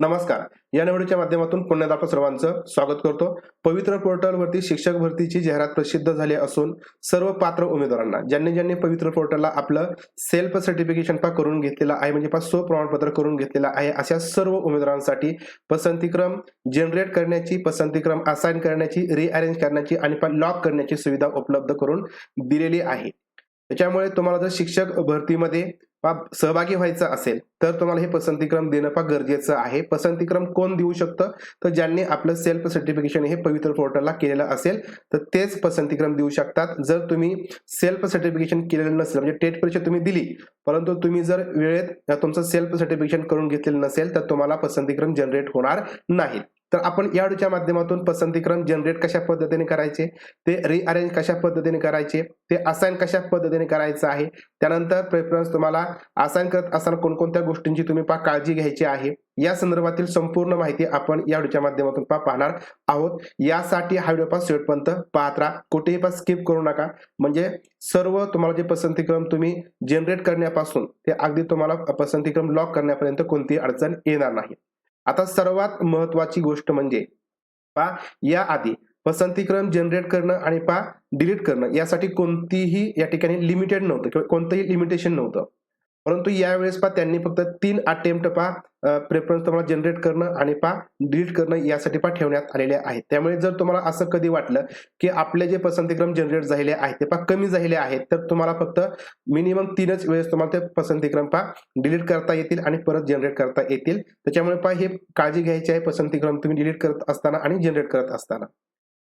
नमस्कार. या निवडीच्या माध्यमातून पुण्यात आपलं सर्वांचं स्वागत करतो. पवित्र पोर्टलवरती शिक्षक भरतीची जाहिरात प्रसिद्ध झाली असून सर्व पात्र उमेदवारांना ज्यांनी ज्यांनी पवित्र पोर्टलला आपलं सेल्फ सर्टिफिकेशन पा करून घेतलेलं आहे म्हणजे पा स्व प्रमाणपत्र करून घेतलेलं आहे अशा सर्व उमेदवारांसाठी पसंतीक्रम जनरेट करण्याची पसंतीक्रम असाइन करण्याची रिअरेंज करण्याची आणि लॉक करण्याची सुविधा उपलब्ध करून दिलेली आहे. त्याच्यामुळे तुम्हाला जर शिक्षक भरतीमध्ये सहभागी व्हायचं असेल तर तुम्हाला हे पसंतीक्रम देणं फार गरजेचं आहे. पसंतीक्रम कोण देऊ शकतं? तर ज्यांनी आपलं सेल्फ सर्टिफिकेशन हे पवित्र पोर्टलला केलेलं असेल तर तेच पसंतीक्रम देऊ शकतात. जर तुम्ही सेल्फ सर्टिफिकेशन केलेलं नसेल म्हणजे टेट परीक्षा तुम्ही दिली परंतु तुम्ही जर वेळेत तुमचं सेल्फ सर्टिफिकेशन करून घेतलेलं नसेल तर तुम्हाला पसंतीक्रम जनरेट होणार नाहीत तर आपण याडूच्या माध्यमातून पसंतीक्रम जनरेट कशा पद्धतीने करायचे ते रिअरेंज कशा पद्धतीने करायचे ते असाइन कशा पद्धतीने करायचं आहे त्यानंतर प्रेफरन्स तुम्हाला असाइन करत असताना कोणकोणत्या गोष्टींची तुम्ही पा काळजी घ्यायची आहे या संदर्भातील संपूर्ण माहिती आपण या व्हिडिओच्या माध्यमातून पा पाहणार आहोत. यासाठी हा व्हिडिओ पास शेवटपर्यंत पाहत राहा. कुठेही पास स्किप करू नका. म्हणजे सर्व तुम्हाला जे पसंतीक्रम तुम्ही जनरेट करण्यापासून ते अगदी तुम्हाला पसंतीक्रम लॉक करण्यापर्यंत कोणतीही अडचण येणार नाही. आता सर्वात महत्वाची गोष्ट म्हणजे पा या आधी पसंतीक्रम जनरेट करणं आणि पा डिलीट करणं यासाठी कोणतीही या ठिकाणी लिमिटेड नव्हतं किंवा कोणतंही लिमिटेशन नव्हतं. परंतु यावेळेस पा त्यांनी फक्त तीन अटेम्प्ट पा प्रेफरन्स तुम्हाला जनरेट करणं आणि पा डिलीट करणं यासाठी पा ठेवण्यात आलेले आहेत. त्यामुळे जर तुम्हाला असं कधी वाटलं की आपले जे पसंतीक्रम जनरेट झालेले आहेत ते पा कमी झालेले आहेत तर तुम्हाला फक्त मिनिमम तीनच वेळेस तुम्हाला ते पसंतीक्रम पा डिलीट करता येतील आणि परत जनरेट करता येतील. त्याच्यामुळे पा हे काळजी घ्यायची आहे पसंतीक्रम तुम्ही डिलीट करत असताना आणि जनरेट करत असताना.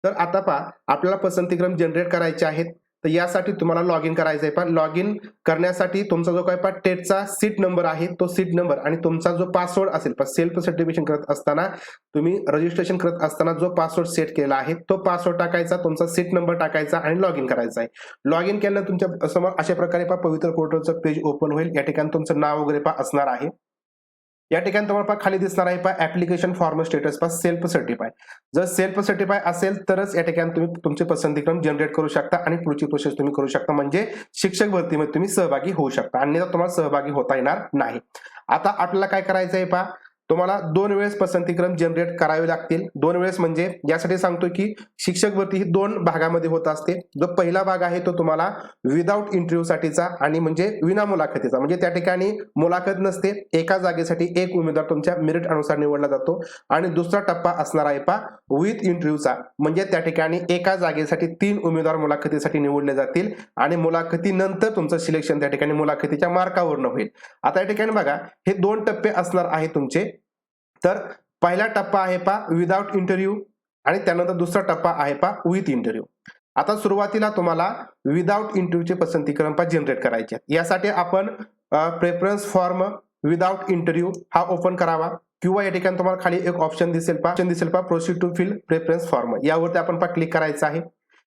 तर आता पा आपल्याला पसंतीक्रम जनरेट करायचे आहेत. तर यासाठी तुम्हाला लॉग इन करायचं आहे पण लॉग इन करण्यासाठी तुमचा जो काय पा टेटचा सीट नंबर आहे तो सीट नंबर आणि तुमचा जो पासवर्ड असेल पण सेल्फ सर्टिफिकेशन करत असताना तुम्ही रजिस्ट्रेशन करत असताना जो पासवर्ड सेट केला आहे तो पासवर्ड टाकायचा तुमचा सीट नंबर टाकायचा आणि लॉग इन करायचा आहे लॉग इन केल्यानंतर तुमच्यासमोर अशा प्रकारे पा पवित्र पोर्टलचं पेज ओपन होईल. या ठिकाणी तुमचं नाव वगैरे पा असणार आहे. या ठिकाणी तुम्हाला पा खाली दिसणार आहे पा ऍप्लिकेशन फॉर्म स्टेटस पा सेल्फ सर्टिफाय जर सेल्फ सर्टिफाय असेल तरच या ठिकाणी तुम्ही तुमचे पसंतीक्रम जनरेट करू शकता आणि पुढची प्रोसेस तुम्ही करू शकता. म्हणजे शिक्षक भरतीमध्ये तुम्ही सहभागी होऊ शकता. अन्यथा तुम्हाला सहभागी होता येणार नाही. आता आपल्याला काय करायचं आहे पा तुम्हाला दोन वेळेस पसंतीक्रम जनरेट करावे लागतील. दोन वेळेस म्हणजे यासाठी सांगतो की शिक्षक भरती ही दोन भागामध्ये होत असते. जो पहिला भाग आहे तो तुम्हाला विदाऊट इंटरव्ह्यू साठीचा आणि म्हणजे विना मुलाखतीचा. म्हणजे त्या ठिकाणी मुलाखत नसते. एका जागेसाठी एक उमेदवार तुमच्या मेरिट अनुसार निवडला जातो. आणि दुसरा टप्पा असणार आहे पा विथ इंटरव्ह्यूचा म्हणजे त्या ठिकाणी एका जागेसाठी तीन उमेदवार मुलाखतीसाठी निवडले जातील आणि मुलाखतीनंतर तुमचं सिलेक्शन त्या ठिकाणी मुलाखतीच्या मार्कावरनं होईल. आता या ठिकाणी बघा हे दोन टप्पे असणार आहे तुमचे. तर पहिला टप्पा आहे पा विदाउट इंटरव्ह्यू आणि त्यानंतर दुसरा टप्पा आहे पा विथ इंटरव्ह्यू आता सुरुवातीला तुम्हाला विदाउट इंटरव्ह्यूचे पसंतीक्रम पा जनरेट करायचे आहेत. यासाठी आपण प्रेफरन्स फॉर्म विदाउट इंटरव्ह्यू हा ओपन करावा. किंवा या ठिकाणी तुम्हाला खाली एक ऑप्शन दिसेल पा ऑप्शन दिसेल पा proceed to fill preference form यावरती आपण पा क्लिक करायचं आहे.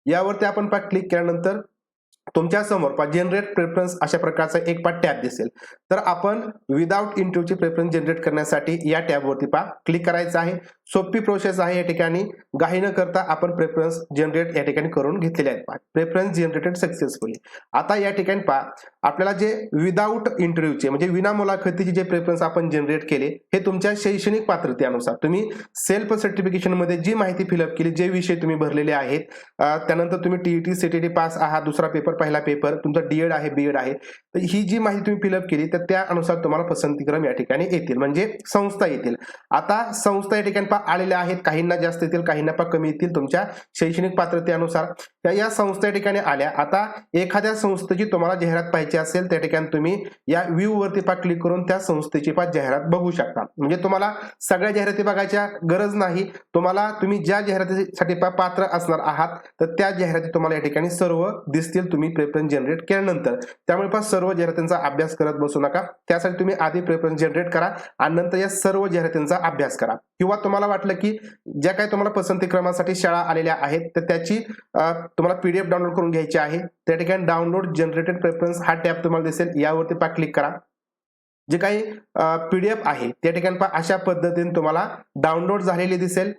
यावरती आपण पा क्लिक केल्यानंतर तुमच्यासमोर पा जनरेट प्रेफरन्स अशा प्रकारचा एक पा टॅब दिसेल. तर आपण विदाउट इंटरव्ह्यूची प्रेफरन्स जनरेट करण्यासाठी या टॅबवरती पा क्लिक करायचं आहे. सोपी प्रोसेस आहे या ठिकाणी. काही न करता आपण प्रेफरन्स जनरेट या ठिकाणी करून घेतलेले आहेत पा. प्रेफरन्स जनरेटेड सक्सेसफुली आता या ठिकाणी पा आपल्याला जे विदाउट इंटरव्ह्यूचे म्हणजे विना मुलाखतीचे जे प्रेफरन्स आपण जनरेट केले हे तुमच्या शैक्षणिक पात्रतेनुसार. तुम्ही सेल्फ सर्टिफिकेशनमध्ये जी माहिती फिलअप केली जे विषय तुम्ही भरलेले आहेत त्यानंतर तुम्ही टीईटी सीटीटी पास आहात दुसरा पेपर पहिला पेपर तुमचा डीएड आहे बीएड आहे. तर ही जी माहिती तुम्ही फिलअप केली तर त्यानुसार तुम्हाला पसंतीक्रम या ठिकाणी येतील. म्हणजे संस्था येतील. आता संस्था या ठिकाणी आलेल्या आहेत. काहींना जास्त येतील काहींना पा कमी येतील तुमच्या शैक्षणिक पात्रतेनुसार. त्या या संस्था या ठिकाणी आल्या. आता एखाद्या संस्थेची तुम्हाला जाहिरात पाहिजे असेल त्या ठिकाणी तुम्ही या व्ह्यू वरती पा क्लिक करून त्या संस्थेची पा जाहिरात बघू शकता. म्हणजे तुम्हाला सगळ्या जाहिराती बघायच्या गरज नाही. तुम्हाला तुम्ही ज्या जाहिरातीसाठी पा पात्र असणार आहात तर त्या जाहिराती तुम्हाला या ठिकाणी सर्व दिसतील तुम्ही प्रेफरन्स जनरेट केल्यानंतर. त्यामुळे पा सर्व जाहिरातींचा अभ्यास करत बसू नका. त्यासाठी तुम्ही आधी प्रेफरन्स जनरेट करा आणि नंतर या सर्व जाहिरातींचा अभ्यास करा. किंवा तुम्हाला वाटलं की ज्या काही तुम्हाला पसंती क्रमासाठी शाळा आलेल्या आहेत तर त्याची तुम्हाला पीडीएफ डाउनलोड करून घ्यायची आहे. त्या ठिकाणी डाउनलोड जनरेटेड प्रेफरन्स हा टॅब तुम्हाला दिसेल. यावरती पा क्लिक करा. जे काही पीडीएफ आहे त्या ठिकाणी पा अशा पद्धतीने तुम्हाला डाउनलोड झालेली दिसेल.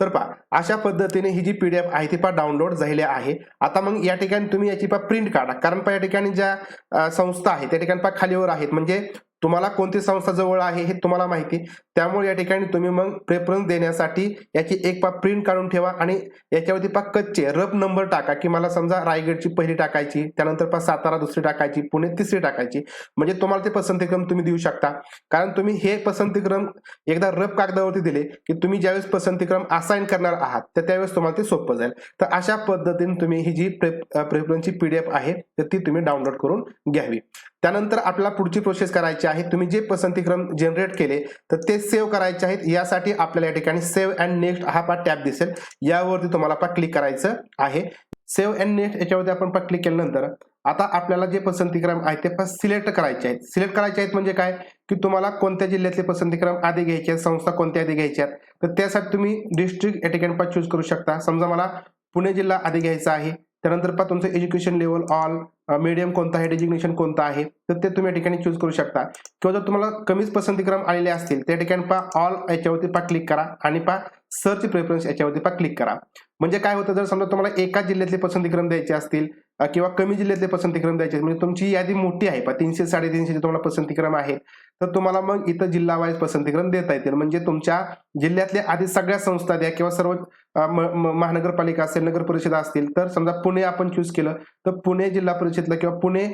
तर पहा अशा पद्धतीने ही जी पीडीएफ आहे ती पा डाउनलोड झालेली आहे. आता मग या ठिकाणी तुम्ही याची पा प्रिंट काढा. कारण पा या ठिकाणी ज्या संस्था आहे त्या ठिकाणी पा खालीवर आहेत. म्हणजे तुम्हाला कोणती संस्था जवळ आहे हे तुम्हाला माहिती. त्यामुळे या ठिकाणी तुम्ही मग प्रेफरन्स देण्यासाठी याची एक पा प्रिंट काढून ठेवा आणि याच्यावरती पा कच्चे रफ नंबर टाका. की मला समजा रायगडची पहिली टाकायची त्यानंतर पा सातारा दुसरी टाकायची पुणे तिसरी टाकायची. म्हणजे तुम्हाला ते पसंतीक्रम तुम्ही देऊ शकता. कारण तुम्ही हे पसंतीक्रम एकदा रफ कागदावरती दिले की तुम्ही ज्यावेळेस पसंतीक्रम असाइन करणार आहात तर त्यावेळेस तुम्हाला ते सोपं जाईल. तर अशा पद्धतीने तुम्ही ही जी प्रेफरन्सची पीडीएफ आहे तर ती तुम्ही डाउनलोड करून घ्यावी. त्यानंतर आपल्याला पुढची प्रोसेस करायची आहे. तुम्ही जे पसंतीक्रम जनरेट केले तर ते सेव्ह करायचे आहेत यासाठी आपल्याला या ठिकाणी सेव्ह अँड नेक्स्ट हा पा टॅब दिसेल. यावरती तुम्हाला पा क्लिक करायचं आहे. सेव्ह अँड नेक्स्ट याच्यावरती आपण पा क्लिक केल्यानंतर आता आपल्याला जे पसंतीक्रम आहेत ते पण सिलेक्ट करायचे आहेत. सिलेक्ट करायचे आहेत म्हणजे काय? की तुम्हाला कोणत्या जिल्ह्यातले पसंतीक्रम आधी घ्यायचे आहेत संस्था कोणत्या आधी घ्यायच्या आहेत? तर त्यासाठी तुम्ही डिस्ट्रिक्ट या ठिकाणी पण चूज करू शकता. समजा मला पुणे जिल्हा आधी घ्यायचा आहे. त्यानंतर पण तुमचं एज्युकेशन लेवल ऑल मीडियम कोणतं आहे डेजिग्नेशन कोणतं आहे तर ते तुम्ही या ठिकाणी चूज करू शकता. किंवा जर तुम्हाला कमीच पसंतीक्रम आलेले असतील त्या ठिकाणी पहा ऑल याच्यावरती पा क्लिक करा आणि पहा सर्च प्रेफरन्स याच्यावरती पा क्लिक करा. म्हणजे काय होतं जर समजा तुम्हाला एका जिल्ह्यातले पसंतीक्रम द्यायचे असतील किंवा कमी जिल्ह्यातले पसंतीक्रम द्यायचे म्हणजे तुमची यादी मोठी आहे पहा तीनशे साडेतीनशे तुम्हाला पसंतीक्रम आहेत तर तुम्हाला मग इथं जिल्हा वाईज पसंतीक्रम देता येतील. म्हणजे तुमच्या जिल्ह्यातल्या आधी सगळ्या संस्था द्या किंवा सर्व महानगरपालिका असेल नगर परिषद असतील तर समजा पुणे आपण चूज केलं तर पुणे जिल्हा परिषदला किंवा पुणे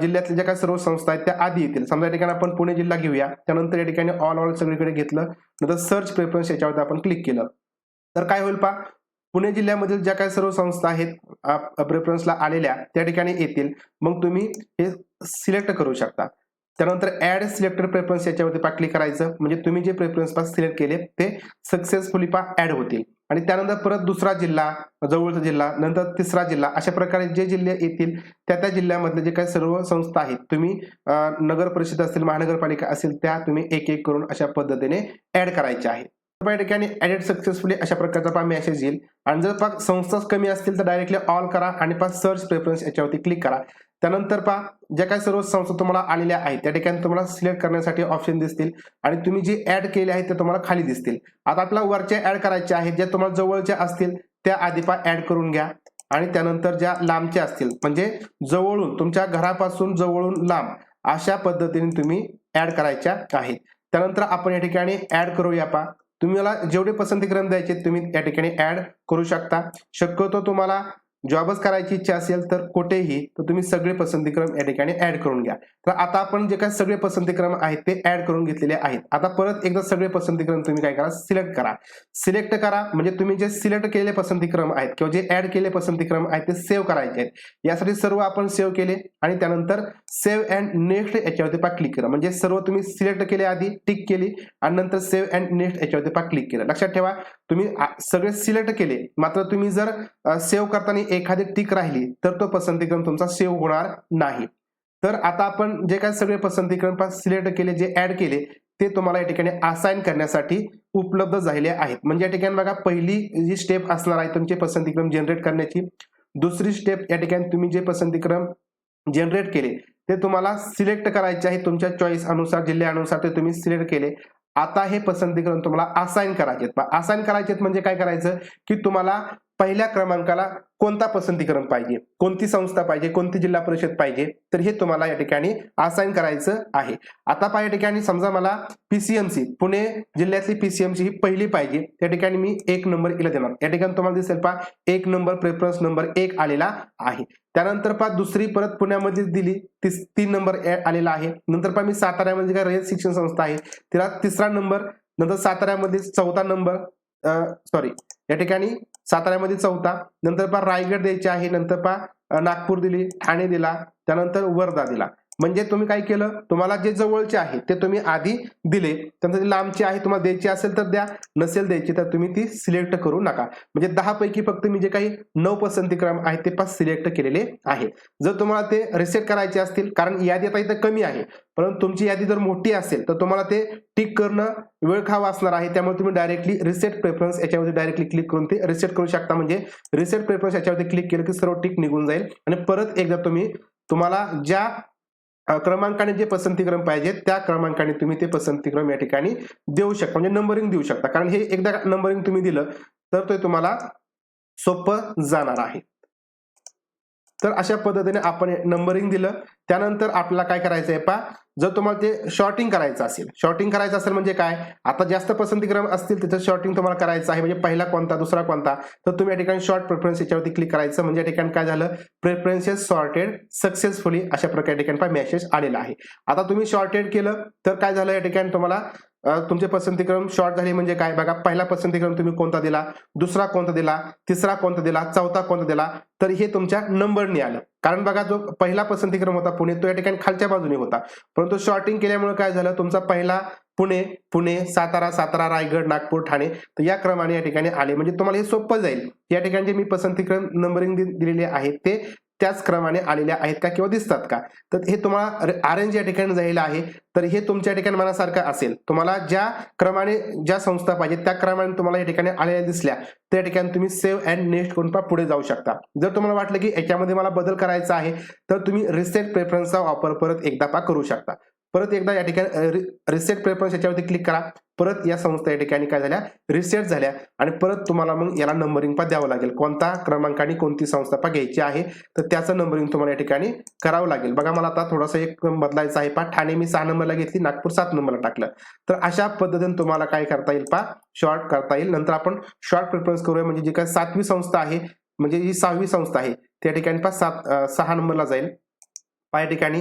जिल्ह्यातल्या ज्या काही सर्व संस्था आहेत त्या आधी येतील. समजा या ठिकाणी आपण पुणे जिल्हा घेऊया त्यानंतर या ठिकाणी ऑल ऑल सगळीकडे घेतलं नंतर सर्च प्रेफरन्स याच्यावरती आपण क्लिक केलं. तर काय होईल पा पुणे जिल्ह्यामधील ज्या काही सर्व संस्था आहेत प्रेफरन्सला आलेल्या त्या ठिकाणी येतील. मग तुम्ही हे सिलेक्ट करू शकता. त्यानंतर ऍड सिलेक्टेड प्रेफरन्स याच्यावरती पा क्लिक करायचं. म्हणजे तुम्ही जे प्रेफरन्स पा सिलेक्ट केले ते सक्सेसफुली पा ऍड होतील. आणि त्यानंतर परत दुसरा जिल्हा जवळचा जिल्हा नंतर तिसरा जिल्हा अशा प्रकारे जे जिल्हे येतील त्या त्या जिल्ह्यामधले जे काही सर्व संस्था आहेत तुम्ही नगर परिषद असतील महानगरपालिका असेल त्या तुम्ही एक एक करून अशा पद्धतीने ऍड करायच्या आहेत. तर या ठिकाणी ऍडेड सक्सेसफुली अशा प्रकारचा पा मेसेज येईल. आणि जर पा संस्थाच कमी असतील तर डायरेक्टली ऑल करा आणि पा सर्च प्रेफरन्स याच्यावरती क्लिक करा. त्यानंतर पहा ज्या काही सर्व संस्था तुम्हाला आलेल्या आहेत त्या ठिकाणी तुम्हाला सिलेक्ट करण्यासाठी ऑप्शन दिसतील आणि तुम्ही जे ऍड केले आहेत ते तुम्हाला खाली दिसतील. आता आपल्याला वरच्या ऍड करायच्या आहेत ज्या तुम्हाला जवळच्या असतील त्या आधी पा ऍड करून घ्या. आणि त्यानंतर ज्या लांबच्या असतील म्हणजे जवळून तुमच्या घरापासून जवळून लांब अशा पद्धतीने तुम्ही ऍड करायच्या आहेत. त्यानंतर आपण या ठिकाणी ऍड करूया पा तुम्हाला जेवढे पसंतीक्रम द्यायचे तुम्ही या ठिकाणी ऍड करू शकता. शक्यतो तुम्हाला जॉबच करायची इच्छा असेल तर कुठेही तर तुम्ही सगळे पसंतीक्रम या ठिकाणी ऍड करून घ्या. तर आता आपण जे काही सगळे पसंतीक्रम आहेत ते ऍड करून घेतलेले आहेत. आता परत एकदा सगळे पसंतीक्रम तुम्ही काय करा सिलेक्ट करा. सिलेक्ट करा म्हणजे तुम्ही जे सिलेक्ट केलेले पसंतीक्रम आहेत किंवा जे ऍड केले पसंतीक्रम आहेत ते सेव्ह करायचे आहेत. यासाठी सर्व आपण सेव्ह केले आणि त्यानंतर सेव्ह अँड नेक्स्ट याच्यावरती पा क्लिक करा. म्हणजे सर्व तुम्ही सिलेक्ट केले आधी टिक केली आणि नंतर सेव्ह अँड नेक्स्ट याच्यावरती पा क्लिक केलं. लक्षात ठेवा तुम्ही सगळे सिलेक्ट केले. मात्र तुम्ही जर सेव्ह करताना एखादी टिक राहिली तर तो पसंतीक्रम तुमचा सेव्ह होणार नाही. तर आता आपण जे काय सगळे पसंतीक्रम सिलेक्ट केले जे ऍड केले ते तुम्हाला या ठिकाणी असाइन करण्यासाठी उपलब्ध झालेले आहेत. म्हणजे या ठिकाणी बघा पहिली जी स्टेप असणार आहे तुमचे पसंतीक्रम जनरेट करण्याची दुसरी स्टेप या ठिकाणी तुम्ही जे पसंतीक्रम जनरेट केले ते तुम्हाला सिलेक्ट करायचे आहे तुमच्या चॉईस अनुसार जिल्ह्यानुसार ते तुम्ही सिलेक्ट केले. आता हे पसंतीक्रम तुम्हाला असाइन करायचे असाइन करायचे म्हणजे काय करायचं? की तुम्हाला पहिल्या क्रमांकाला कोणता पसंतीकरण पाहिजे? कोणती संस्था पाहिजे? कोणती जिल्हा परिषद पाहिजे? तर हे तुम्हाला या ठिकाणी असाइन करायचं आहे. आता पहा या ठिकाणी समजा मला पीसीएमसी पुणे जिल्ह्यातली पीसीएमसी ही पहिली पाहिजे. त्या ठिकाणी मी एक नंबर इला देणार. या ठिकाणी तुम्हाला दिसेल पहा एक नंबर प्रेफरन्स नंबर एक आलेला आहे. त्यानंतर पहा दुसरी परत पुण्यामध्ये दिली तीस तीन नंबर ए- आलेला आहे. नंतर पहा मी साताऱ्यामध्ये काय रयत शिक्षण संस्था आहे तिला तिसरा नंबर नंतर साताऱ्यामध्ये चौथा नंबर सॉरी या ठिकाणी साताऱ्यामध्ये चौथा नंतर पहा रायगड द्यायची आहे नंतर पहा नागपूर दिली ठाणे दिला त्यानंतर वर्धा दिला. म्हणजे तुम्ही काय केलं? तुम्हाला जे जवळचे आहे ते तुम्ही आधी दिले. त्यानंतर जे लांबचे आहे तुम्हाला द्यायची असेल तर द्या. नसेल द्यायची तर तुम्ही ती सिलेक्ट करू नका. म्हणजे दहा पैकी फक्त मी जे काही नऊ पसंतीक्रम आहेत ते पाच सिलेक्ट केलेले आहे जर तुम्हाला ते रिसेट करायचे असतील कारण यादी आता इथं कमी आहे. परंतु तुमची यादी जर मोठी असेल तर तुम्हाला ते टिक करणं वेळ खावा असणार आहे. त्यामुळे तुम्ही डायरेक्टली रिसेट प्रेफरन्स याच्यावरती डायरेक्टली क्लिक करून ते रिसेट करू शकता. म्हणजे रिसेट प्रेफरन्स याच्यावरती क्लिक केलं की सर्व टिक निघून जाईल. आणि परत एकदा तुम्ही तुम्हाला ज्या क्रमांकाने जे पसंतीक्रम पाहिजे त्या क्रमांकाने तुम्ही ते पसंतीक्रम या ठिकाणी देऊ शकता. म्हणजे नंबरिंग देऊ शकता. कारण हे एकदा नंबरिंग तुम्ही दिलं तर ते तुम्हाला सोपं जाणार आहे. तर अशा पद्धतीने आपण नंबरिंग दिलं. त्यानंतर आपल्याला काय करायचं आहे पा जर तुम्हाला ते शॉर्टिंग करायचं असेल. शॉर्टिंग करायचं असेल म्हणजे काय? आता जास्त पसंतीक्रम असतील त्याचं शॉर्टिंग तुम्हाला करायचं आहे. म्हणजे पहिला कोणता दुसरा कोणता? तर तुम्ही या ठिकाणी शॉर्ट प्रेफरन्स याच्यावरती क्लिक करायचं. म्हणजे या ठिकाणी काय झालं? प्रेफरन्सेस शॉर्टेड सक्सेसफुली अशा प्रकारे ठिकाणी मेसेज आलेला आहे. आता तुम्ही शॉर्टेड केलं तर काय झालं या ठिकाणी तुम्हाला? तुमचे पसंतीक्रम शॉर्ट झाले म्हणजे काय? बघा पहिला पसंतीक्रम तुम्ही कोणता दिला? दुसरा कोणता दिला? तिसरा कोणता दिला? चौथा कोणता दिला? तर हे तुमच्या नंबरने आलं. कारण बघा जो पहिला पसंतीक्रम होता पुणे तो या ठिकाणी खालच्या बाजूने होता. परंतु शॉर्टिंग केल्यामुळे काय झालं? तुमचा पहिला पुणे पुणे सातारा सातारा रायगड नागपूर ठाणे तर या क्रमाने या ठिकाणी आले. म्हणजे तुम्हाला हे सोपं जाईल. या ठिकाणी जे मी पसंतीक्रम नंबरिंग दिलेले आहेत ते. त्याच क्रमाने आलेल्या आहेत का किंवा दिसतात का? तर हे तुम्हाला अरेंज या ठिकाणी झालेलं आहे. तर हे तुमच्या ठिकाणी मनासारखं असेल. तुम्हाला ज्या क्रमाने ज्या संस्था पाहिजे त्या क्रमाने तुम्हाला या ठिकाणी आलेल्या दिसल्या त्या ठिकाणी तुम्ही सेव्ह अँड नेक्स्ट करून पुढे जाऊ शकता. जर तुम्हाला वाटलं की याच्यामध्ये मला बदल करायचा आहे तर तुम्ही रिसेट प्रेफरन्सचा वापर परत एकदा पा करू शकता. परत एकदा या ठिकाणी रिसेट प्रेफरन्स याच्यावरती क्लिक करा. परत या संस्था या ठिकाणी काय झाल्या? रिसेट झाल्या. आणि परत तुम्हाला मग याला नंबरिंग पा द्यावं लागेल. कोणता क्रमांकाने कोणती संस्था पा घ्यायची आहे तर त्याचं नंबरिंग तुम्हाला या ठिकाणी करावं लागेल. बघा मला आता थोडंसं एक बदलायचं आहे. पा ठाणे मी सहा नंबरला घेतली नागपूर सात नंबरला टाकलं. तर अशा पद्धतीने तुम्हाला काय करता येईल पा शॉर्ट करता येईल. नंतर आपण शॉर्ट प्रिफरन्स करूया. म्हणजे जी काय सातवी संस्था आहे म्हणजे ही सहावी संस्था आहे त्या ठिकाणी पा सात सहा नंबरला जाईल. पा या ठिकाणी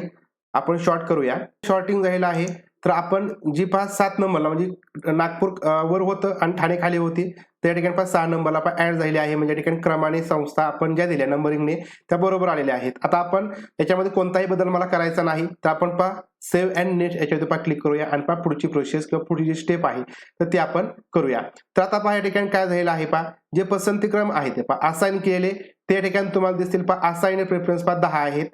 आपण शॉर्ट करूया. शॉर्टिंग झालेलं आहे. तर आपण जी पास सात नंबरला म्हणजे नागपूर वर होतं आणि ठाणे खाली होती त्या ठिकाणी पाच सहा नंबरला आपण ऍड झालेली आहे. म्हणजे या ठिकाणी क्रमाने संस्था आपण ज्या दिल्या नंबरिंगने त्या बरोबर आलेल्या आहेत. आता आपण याच्यामध्ये कोणताही बदल मला करायचा नाही तर आपण पा सेव्ह अँड नेट याच्यावरती पा क्लिक करूया आणि पा पुढची प्रोसेस किंवा पुढची जी स्टेप आहे तर ती आपण करूया. तर आता पहा या ठिकाणी काय झालेलं आहे पा जे पसंतीक्रम आहे ते पा असाइन केले त्या ठिकाणी तुम्हाला दिसतील पा असाइन प्रेफरन्स पा दहा आहेत.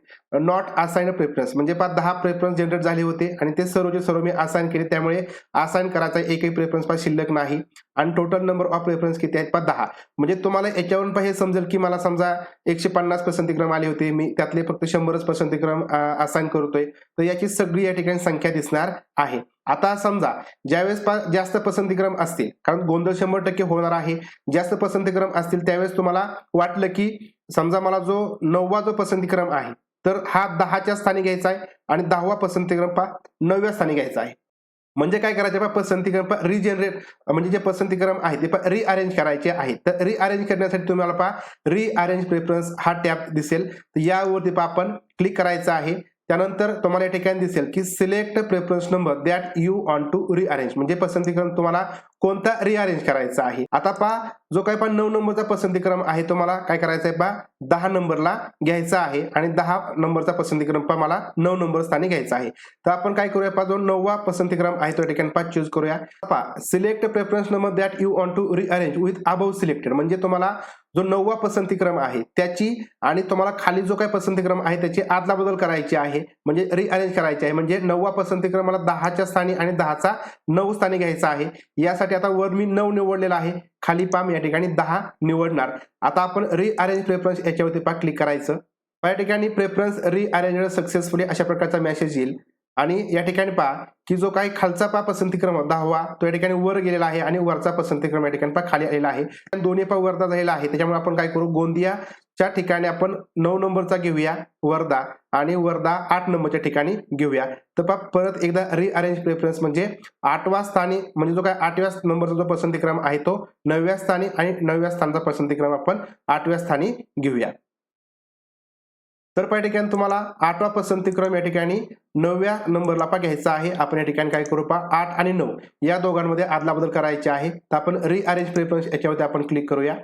नॉट असाइन प्रेफरन्स म्हणजे पा दहा प्रेफरन्स जनरेट झाले होते आणि ते सर्वचे सर्व मी असाइन केले. त्यामुळे असाइन करायचा एकही प्रेफरन्स पा शिल्लक नाही. आणि टोटल नंबर ऑफ प्रेफरन्स किती आहेत? पा दहा. म्हणजे तुम्हाला याच्यावरून हे समजेल की मला समजा एकशे पन्नास पसंतीक्रम आले होते. मी त्यातले फक्त शंभरच पसंतीक्रम असाइन करतोय. तर याची सगळी या ठिकाणी संख्या दिसणार आहे. आता समजा ज्यावेळेस जास्त पसंतीक्रम असतील कारण गोंधळ शंभर टक्के होणार आहे जास्त पसंतीक्रम असतील त्यावेळेस तुम्हाला वाटलं की समजा मला जो नववा जो पसंतीक्रम आहे तर हा दहाच्या स्थानी घ्यायचा आहे आणि दहावा पसंतीक्रम पा नवव्या स्थानी घ्यायचा आहे. म्हणजे काय करायचं पा पसंतीक्रम पा रिजनरेट म्हणजे जे पसंतीक्रम आहे ते पहा रिअरेंज करायचे आहेत. तर रिअरेंज करण्यासाठी तुम्हाला पा रिअरेंज प्रेफरन्स हा टॅब दिसेल. तर यावरती पहा आपण क्लिक करायचं आहे. त्यानंतर तुम्हाला या ठिकाणी दिसेल की select preference number that you want to rearrange म्हणजे पसंतीक्रम तुम्हाला कोणता रिअरेंज करायचा आहे? आता पहा जो काही पण नऊ नंबरचा पसंतीक्रम आहे तुम्हाला काय करायचा आहे पा दहा नंबरला घ्यायचा आहे आणि दहा नंबरचा पसंतीक्रम पा मला नऊ नंबर स्थानी घ्यायचा आहे. तर आपण काय करूया पा जो नववा पसंतीक्रम आहे तो ठिकाणी पा चूज करूया. पा select preference number that you want to rearrange with above selected म्हणजे तुम्हाला जो नववा पसंतीक्रम आहे त्याची आणि तुम्हाला खाली जो काही पसंतीक्रम आहे त्याची आदला बदल करायची आहे म्हणजे रिअरेंज करायची आहे. म्हणजे नववा पसंतीक्रम मला दहाच्या स्थानी आणि दहाचा नऊ स्थानी घ्यायचा आहे. यासाठी आता वर मी नऊ निवडलेला आहे. खाली पाम या ठिकाणी दहा निवडणार. आता आपण रिअरेंज प्रेफरन्स याच्यावरती पा क्लिक करायचं. या ठिकाणी प्रेफरन्स रिअरेंज सक्सेसफुली अशा प्रकारचा मेसेज येईल. आणि या ठिकाणी पहा की जो काही खालचा पा पसंतीक्रम दहावा तो या ठिकाणी वर गेलेला आहे आणि वरचा पसंतीक्रम या ठिकाणी पा खाली आलेला आहे. दोन्ही पा वर्धा झालेला आहे. त्याच्यामुळे आपण काय करू? गोंदियाच्या ठिकाणी आपण नऊ नंबरचा घेऊया वर्धा आणि वर्धा आठ नंबरच्या ठिकाणी घेऊया. तर पा परत एकदा रिअरेंज प्रेफरन्स म्हणजे आठवा स्थानी म्हणजे जो काय आठव्या नंबरचा जो पसंतीक्रम आहे तो नवव्या स्थानी आणि नवव्या स्थानचा पसंतीक्रम आपण आठव्या स्थानी घेऊया. तर पा या ठिकाणी तुम्हाला आठवा पसंतीक्रम या ठिकाणी नवव्या नंबरला पा घ्यायचा आहे. आपण या ठिकाणी काय करू पा आठ आणि नऊ या दोघांमध्ये आदला बदल करायचे आहे. तर आपण रिअरेंज प्रेफरन्स याच्यावरती आपण क्लिक करूया.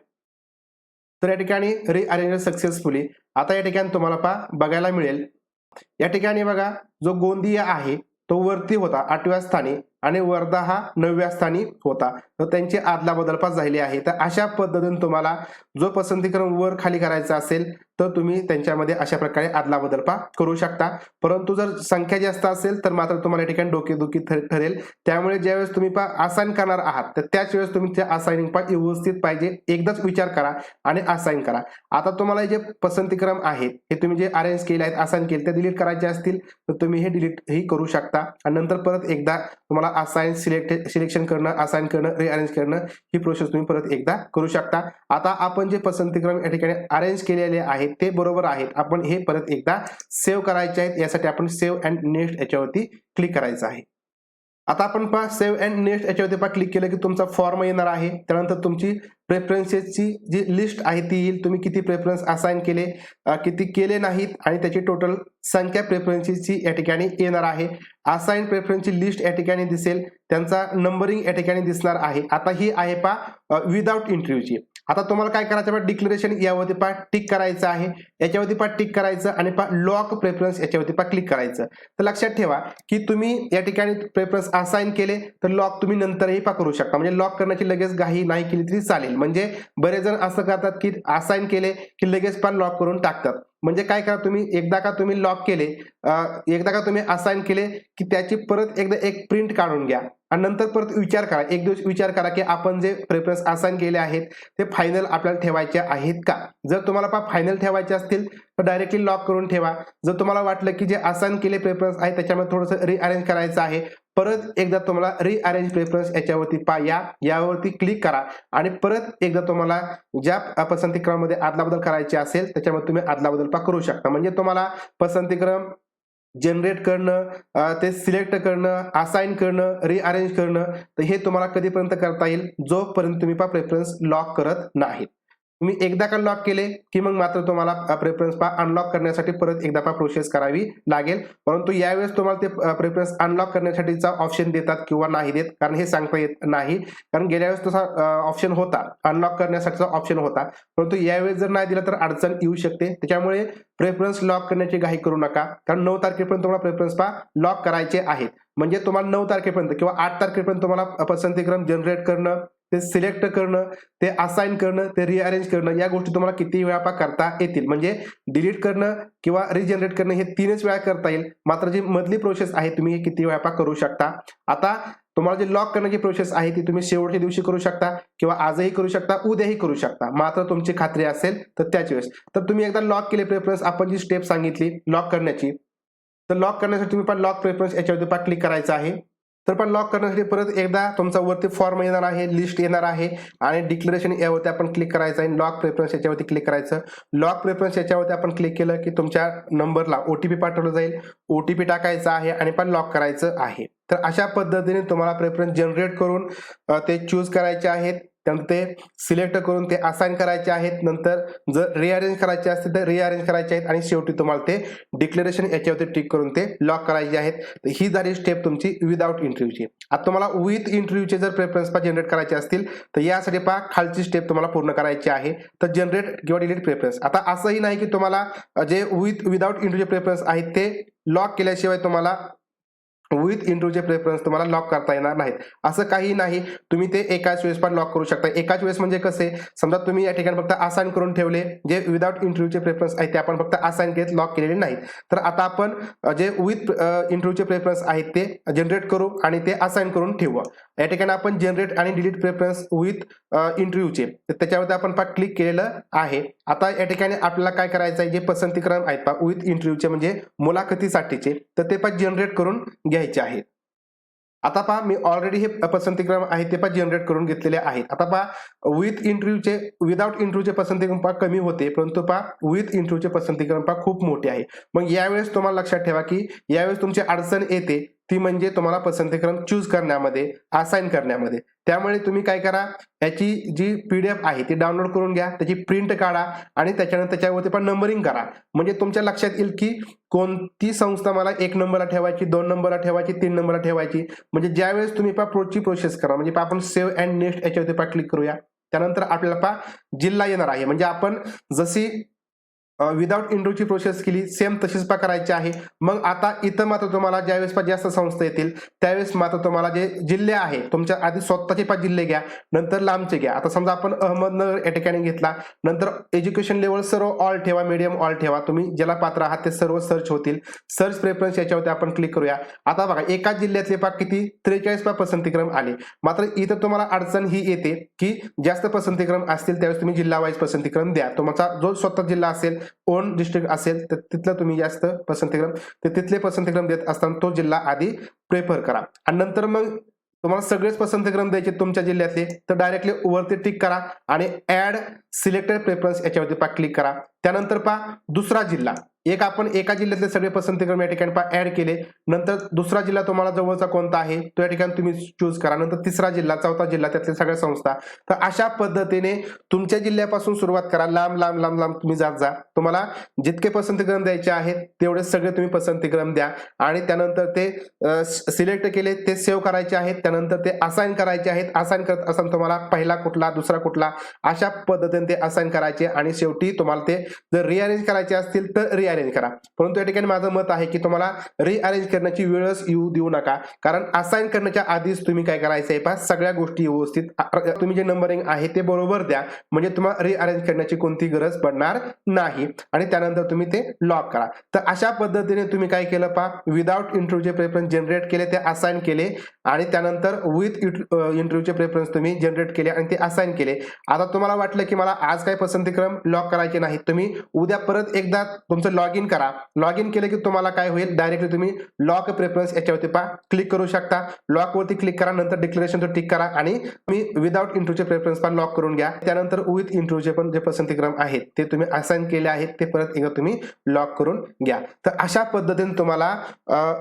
तर या ठिकाणी रिअरेंज सक्सेसफुली आता या ठिकाणी तुम्हाला पा बघायला मिळेल. या ठिकाणी बघा जो गोंदिया आहे तो वरती होता आठव्या स्थानी आणि वर्धा हा नवव्या स्थानी होता. त्यांची आदला बदलपास झाली आहे. तर अशा पद्धतीने तुम्हाला जो पसंतीक्रम वर खाली करायचा असेल तर तुम्ही त्यांच्यामध्ये अशा प्रकारे आदला बदलपा करू शकता. परंतु जर संख्या जास्त असेल तर मात्र तुम्हाला या ठिकाणी डोकेदुखी ठरेल. त्यामुळे ज्यावेळेस तुम्ही पा असाइन करणार आहात तर त्याच वेळेस तुम्ही ते असाइनिंग पा व्यवस्थित पाहिजे. एकदाच विचार करा आणि असाइन करा. आता तुम्हाला जे पसंतीक्रम आहेत हे तुम्ही जे अरेंज केले आहेत असाइन केले ते डिलीट करायचे असतील तर तुम्ही हे डिलीट ही करू शकता. आणि नंतर परत एकदा तुम्हाला असाइन सिलेक्ट सिलेक्शन करणं असाइन करणं अरेंज करणं ही प्रोसेस तुम्ही परत एकदा करू शकता. आता आपण जे पसंतीक्रम या ठिकाणी अरेंज केलेले आहेत ते बरोबर आहेत. आपण हे परत एकदा सेव्ह करायचे आहेत. यासाठी आपण सेव्ह अँड नेक्स्ट याच्यावरती क्लिक करायचं आहे. आता आपण पहा सेव्ह अँड नेक्स्ट याच्यावरती पहा क्लिक केलं की तुमचा फॉर्म येणार आहे. त्यानंतर तुमची प्रेफरन्सेसची जी लिस्ट आहे ती येईल. तुम्ही किती प्रेफरन्स असाइन केले किती केले नाहीत आणि त्याची टोटल संख्या प्रेफरन्सेसची या ठिकाणी येणार आहे. असाइन प्रेफरन्सची लिस्ट या ठिकाणी दिसेल. त्यांचा नंबरिंग या ठिकाणी दिसणार आहे. आता ही आहे पहा विदाउट इंटरव्ह्यूची आता तुम्हाला काय करायचं पहा डिक्लेरेशन यावरती पहा टिक करायचं आहे. याच्यावरती पहा टिक करायचं आणि पहा लॉक प्रेफरन्स याच्यावरती पहा क्लिक करायचं. तर लक्षात ठेवा की तुम्ही या ठिकाणी प्रेफरन्स असाइन केले तर लॉक तुम्ही नंतरही पा करू शकता. म्हणजे लॉक करण्याची लगेच घाई नाही केली तरी चालेल. म्हणजे बरेच जण असं करतात की असाइन केले की लगेच पण लॉक करून टाकतात. म्हणजे काय करा तुम्ही? एकदा का तुम्ही लॉक केले एकदा का तुम्ही असाइन केले की त्याची परत एकदा एक प्रिंट काढून घ्या. आणि नंतर परत विचार करा. एक दिवस विचार करा की आपण जे प्रेफरन्स असाइन केले आहेत ते फायनल आपल्याला ठेवायचे आहेत का? जर तुम्हाला पा फायनल ठेवायचे असतील तर डायरेक्टली लॉक करून ठेवा. जर तुम्हाला वाटलं की जे असाइन केले प्रेफरन्स आहे त्याच्यामध्ये थोडंसं रिअरेंज करायचं आहे परत एकदा तुम्हाला रिअरेंज प्रेफरन्स याच्यावरती पा या यावरती क्लिक करा. आणि परत एकदा तुम्हाला ज्या पसंतीक्रमामध्ये आदलाबदल करायचे असेल त्याच्यामध्ये तुम्ही आदलाबदल पा करू शकता. म्हणजे तुम्हाला पसंतीक्रम जनरेट करणं ते सिलेक्ट करणं असाइन करणं रिअरेंज करणं तर हे तुम्हाला कधीपर्यंत करता येईल? जोपर्यंत तुम्ही पा प्रेफरन्स लॉक करत नाहीत. तुम्ही एकदा का लॉक केले की मग मात्र तुम्हाला प्रेफरन्स पा अनलॉक करण्यासाठी परत एकदा पा प्रोसेस करावी लागेल. परंतु यावेळेस तुम्हाला ते प्रेफरन्स अनलॉक करण्यासाठीचा ऑप्शन देतात किंवा नाही देत कारण हे सांगता येत नाही. कारण गेल्या वेळेस तसा ऑप्शन होता. अनलॉक करण्यासाठीचा ऑप्शन होता. परंतु यावेळेस जर नाही दिला तर अडचण येऊ शकते. त्याच्यामुळे प्रेफरन्स लॉक करण्याची घाई करू नका. कारण नऊ तारखेपर्यंत तुम्हाला प्रेफरन्स पा लॉक करायचे आहेत. म्हणजे तुम्हाला नऊ तारखेपर्यंत किंवा आठ तारखेपर्यंत तुम्हाला पसंतीक्रम जनरेट करणं ते सिलेक्ट करणं ते असाइन करणं ते रिअरेंज करणं या गोष्टी तुम्हाला किती वेळा पा करता येतील. म्हणजे डिलीट करणं किंवा रिजनरेट करणं हे तीनच वेळा करता येईल. मात्र जी मधली प्रोसेस आहे तुम्ही हे किती वेळा पा करू शकता. आता तुम्हाला जी लॉक करण्याची प्रोसेस आहे ती तुम्ही शेवटच्या दिवशी करू शकता किंवा आजही करू शकता उद्याही करू शकता. मात्र तुमची खात्री असेल तर त्याच वेळेस. तर तुम्ही एकदा लॉक केले प्रेफरन्स आपण जी स्टेप सांगितली लॉक करण्याची. तर लॉक करण्यासाठी तुम्ही पण लॉक प्रेफरन्स याच्यावरती पा क्लिक करायचं आहे. तर पण लॉक करण्यासाठी परत एकदा तुमचा वरती फॉर्म येणार आहे लिस्ट येणार आहे आणि डिक्लेरेशन यावरती आपण क्लिक करायचं आहे लॉक प्रेफरन्स याच्यावरती क्लिक करायचं. लॉक प्रेफरन्स याच्यावरती आपण क्लिक केलं की तुमच्या नंबरला ओ टी पी पाठवलं जाईल. ओ टी पी टाकायचा आहे आणि पण लॉक करायचं आहे. तर अशा पद्धतीने तुम्हाला प्रेफरन्स जनरेट करून ते चूज करायचे आहेत. त्यानंतर ते सिलेक्ट करून ते असाइन करायचे आहेत. नंतर जर रिअरेंज करायचे असतील तर रिअरेंज करायचे आहेत. आणि शेवटी तुम्हाला ते डिक्लेरेशन याच्यावरती टिक करून ते लॉक करायचे आहेत. तर ही झाली स्टेप तुमची विदाउट इंटरव्ह्यूची आता तुम्हाला विथ इंटरव्ह्यूचे जर प्रेफरन्स पा जनरेट करायचे असतील तर यासाठी पहा खालची स्टेप तुम्हाला पूर्ण करायची आहे. तर जनरेट किंवा डिलीट प्रेफरन्स आता असंही नाही की तुम्हाला जे विथ विदाउट इंटरव्ह्यू प्रेफरन्स आहेत ते लॉक केल्याशिवाय तुम्हाला विथ इंटरव्ह्यूचे प्रेफरन्स तुम्हाला लॉक करता येणार नाहीत असं काही नाही. तुम्ही ते एकाच वेळेस पण लॉक करू शकता. एकाच वेळेस म्हणजे कसे? समजा तुम्ही या ठिकाणी फक्त असाइन करून ठेवले जे विदाउट इंटरव्ह्यूचे प्रेफरन्स आहेत ते आपण फक्त असाइन घेत लॉक केलेले नाहीत तर आता आपण जे विथ इंटरव्ह्यूचे प्रेफरन्स आहेत ते जनरेट करू आणि ते असाइन करून ठेवू. या ठिकाणी आपण जनरेट आणि डिलीट प्रेफरन्स विथ इंटरव्ह्यूचे तर त्याच्यावरती आपण पा क्लिक केलेलं आहे. आता या ठिकाणी आपल्याला काय करायचं आहे जे पसंतीक्रम आहेत पा विथ इंटरव्ह्यूचे म्हणजे मुलाखतीसाठीचे. तर ते पण जनरेट करून घ्यायचे आहेत. आता पहा मी ऑलरेडी हे पसंतीक्रम आहे ते पण जनरेट करून घेतलेले आहेत. आता पहा विथ इंटरव्ह्यूचे विदाउट इंटरव्ह्यूचे पसंतीक्रम पहा कमी होते परंतु पहा विथ इंटरव्ह्यूचे पसंतीक्रम पहा खूप मोठे आहे. मग यावेळेस तुम्हाला लक्षात ठेवा की यावेळेस तुमची अडचण येते. ती म्हणजे तुम्हाला पसंतीक्रम चूज करण्यामध्ये असाइन करण्यामध्ये. त्यामुळे तुम्ही काय करा याची जी पीडीएफ आहे ती डाउनलोड करून घ्या त्याची प्रिंट काढा आणि त्याच्यानंतर त्याच्यावरती पण नंबरिंग करा. म्हणजे तुमच्या लक्षात येईल की कोणती संस्था मला एक नंबरला ठेवायची दोन नंबरला ठेवायची तीन नंबरला ठेवायची. म्हणजे ज्यावेळेस तुम्ही पा प्रोची प्रोसेस करा. म्हणजे आपण सेव्ह अँड नेक्स्ट याच्यावरती पा क्लिक करूया. त्यानंतर आपल्याला पा जिल्हा येणार आहे. म्हणजे आपण जशी विदाउट इंट्रोची प्रोसेस केली सेम तशीच पा करायची आहे. मग आता इथं मात्र तुम्हाला ज्यावेळेस पा जास्त संस्था येतील त्यावेळेस मात्र तुम्हाला जे जिल्हे आहे तुमच्या आधी स्वतःचे पाच जिल्हे घ्या नंतर लांबचे घ्या. आता समजा आपण अहमदनगर या ठिकाणी घेतला नंतर एज्युकेशन लेवल सर्व ऑल ठेवा मीडियम ऑल ठेवा. तुम्ही ज्याला पात्र आहात ते सर्व सर्च होतील. सर्च प्रेफरन्स याच्यावरती आपण क्लिक करूया. आता बघा एकाच जिल्ह्यातले पा किती? त्रेचाळीस पा पसंतीक्रम आले. मात्र इथं तुम्हाला अडचण ही येते की जास्त पसंतीक्रम असतील त्यावेळेस तुम्ही जिल्हा वाईज पसंतीक्रम द्या. तुमचा जो स्वतः जिल्हा असेल ओन डिस्ट्रिक्ट असेल तर तिथलं तुम्ही जास्त पसंतीक्रम तर तिथले पसंतीक्रम देत असताना तो जिल्हा आधी प्रेफर करा. आणि नंतर मग तुम्हाला सगळेच पसंतीक्रम द्यायचे तुमच्या जिल्ह्यातले तर डायरेक्टली वरती टिक करा आणि ऍड सिलेक्टेड प्रेफरन्स याच्यावरती पा क्लिक करा. त्यानंतर पहा दुसरा जिल्हा. एक आपण एका जिल्ह्यातले सगळे पसंतीक्रम या ठिकाणी ऍड केले. नंतर दुसरा जिल्हा तुम्हाला जवळचा कोणता आहे तो या ठिकाणी तुम्ही चूज करा. नंतर तिसरा जिल्हा चौथा जिल्हा त्यातल्या सगळ्या संस्था. तर अशा पद्धतीने तुमच्या जिल्ह्यापासून सुरुवात करा. लांब लांब लांब लांब तुम्ही जात जा. तुम्हाला जितके पसंतीक्रम द्यायचे आहेत तेवढे सगळे तुम्ही पसंतीक्रम द्या. आणि त्यानंतर ते सिलेक्ट केले ते सेव्ह करायचे आहेत. त्यानंतर ते असाइन करायचे आहेत. असाइन करत असताना तुम्हाला पहिला कुठला दुसरा कुठला अशा पद्धतीने ते असाइन करायचे. आणि शेवटी तुम्हाला ते जर रिअरेंज करायचे असतील तर रिअरेंज करा. परंतु या ठिकाणी माझं मत आहे की तुम्हाला रिअरेंज करण्याची वेळच येऊ देऊ नका. कारण असाइन करण्याच्या आधीच तुम्ही काय करायचं आहे पहा सगळ्या गोष्टी व्यवस्थित तुम्ही जे नंबरिंग आहे ते बरोबर द्या. म्हणजे तुम्हाला रिअरेंज करण्याची कोणती गरज पडणार नाही. आणि त्यानंतर तुम्ही ते लॉक करा. तर अशा पद्धतीने तुम्ही काय केलं पहा विदाउट इंटरव्ह्यूचे प्रेफरन्स जनरेट केले ते असाइन केले. आणि त्यानंतर विथ इंटरव्ह्यूचे प्रेफरन्स तुम्ही जनरेट केले आणि ते असाइन केले. आता तुम्हाला वाटलं की मला आज काय पसंतीक्रम लॉक करायचे नाही तुम्ही उद्या परत एकदा तुमचं लॉग इन करा. लॉग इन केलं की तुम्हाला काय होईल? डायरेक्टली तुम्ही लॉक प्रेफरन्स याच्यावरती पहा. क्लिक करू शकता. लॉक वरती क्लिक करा. नंतर डिक्लेरेशन टिक करा. आणि तुम्ही विदाउट इंटरव्ह्यूचे प्रेफरन्स पण लॉक करून घ्या. त्यानंतर विथ इंटरव्ह्यूचे पण जे पसंतीक्रम आहेत ते तुम्ही असाइन केले आहेत ते परत एकदा तुम्ही लॉक करून घ्या. तर अशा पद्धतीने तुम्हाला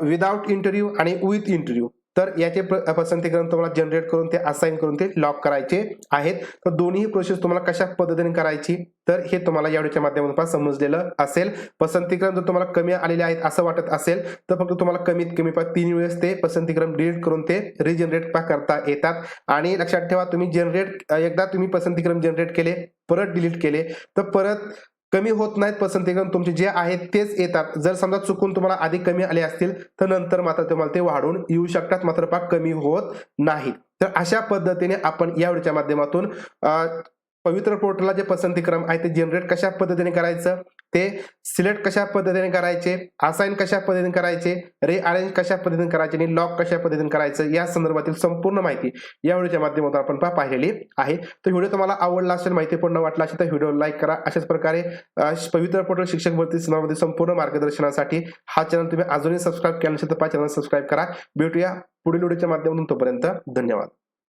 विदाउट इंटरव्ह्यू आणि विथ इंटरव्ह्यू तर याचे प- पसंतीक्रम तुम्हाला जनरेट करून ते असाइन करून ते लॉक करायचे आहेत. तर दोन्ही प्रोसेस तुम्हाला कशा पद्धतीने करायची? तर हे तुम्हाला या व्हिडिओच्या माध्यमातून पण समजलेलं असेल. पसंतीकरण जर तुम्हाला कमी आलेले आहेत असं वाटत असेल तर फक्त तुम्हाला कमीत कमी पा तीन वेळेस ते पसंतीक्रम डिलीट करून ते रिजनरेट पा करता येतात. आणि लक्षात ठेवा तुम्ही जनरेट एकदा तुम्ही पसंतीक्रम जनरेट केले परत डिलीट केले तर परत कमी होत नाहीत पसंतीकरण तुमचे जे आहेत तेच येतात. जर समजा चुकून तुम्हाला आधी कमी आले असतील तर नंतर मात्र तुम्हाला ते वाढून येऊ शकतात मात्र पा कमी होत नाहीत. तर अशा पद्धतीने आपण या व्हिडिओच्या माध्यमातून पवित्र पोर्टलला जे पसंतीक्रम आहे ते जनरेट कशा पद्धतीने करायचं? ते सिलेक्ट कशा पद्धतीने करायचे असाइन कशा पद्धतीने करायचे रिअरेंज कशा पद्धतीने करायचे आणि लॉक कशा पद्धतीने करायचं या संदर्भातील संपूर्ण माहिती या व्हिडिओच्या माध्यमातून आपण पाहिलेली आहे. तर व्हिडिओ तुम्हाला आवडला असेल माहितीपूर्ण वाटला असेल तर व्हिडिओ लाईक करा. अशाच प्रकारे पवित्र पोर्टल शिक्षक भरती संदर्भातील संपूर्ण मार्गदर्शनासाठी हा चॅनल तुम्ही अजूनही सबस्क्राईब केला नसेल तर चॅनल सबस्क्राईब करा. भेटूया पुढील व्हिडिओच्या माध्यमातून तोपर्यंत धन्यवाद.